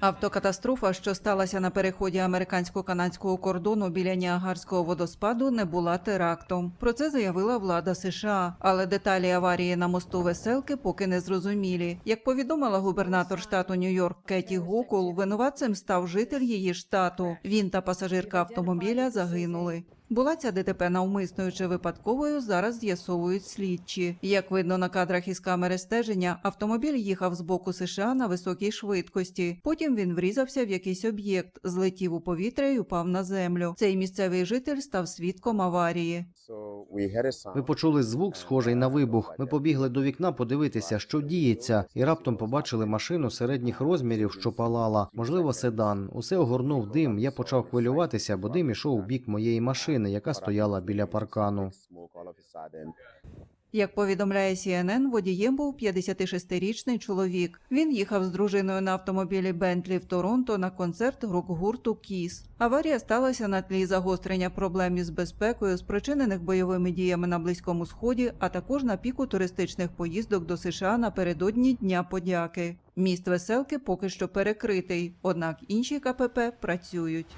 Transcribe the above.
Автокатастрофа, що сталася на переході американсько-канадського кордону біля Ніагарського водоспаду, не була терактом. Про це заявила влада США. Але деталі аварії на мосту веселки поки не зрозумілі. Як повідомила губернатор штату Нью-Йорк Кеті Гокул, винуватцем став житель її штату. Він та пасажирка автомобіля загинули. Була ця ДТП навмисною чи випадковою, зараз з'ясовують слідчі. Як видно на кадрах із камери стеження, автомобіль їхав з боку США на високій швидкості. Потім він врізався в якийсь об'єкт, злетів у повітря і упав на землю. Цей місцевий житель став свідком аварії. Ми почули звук, схожий на вибух. Ми побігли до вікна подивитися, що діється, і раптом побачили машину середніх розмірів, що палала. Можливо, седан. Усе огорнув дим. Я почав хвилюватися, бо дим ішов у бік моєї машини, яка стояла біля паркану. Як повідомляє CNN, водієм був 56-річний чоловік. Він їхав з дружиною на автомобілі Бентлі в Торонто на концерт рок-гурту Кіс. Аварія сталася на тлі загострення проблем із безпекою, спричинених бойовими діями на близькому сході, а також на піку туристичних поїздок до США напередодні Дня подяки. Міст веселки поки що перекритий, однак інші КПП працюють.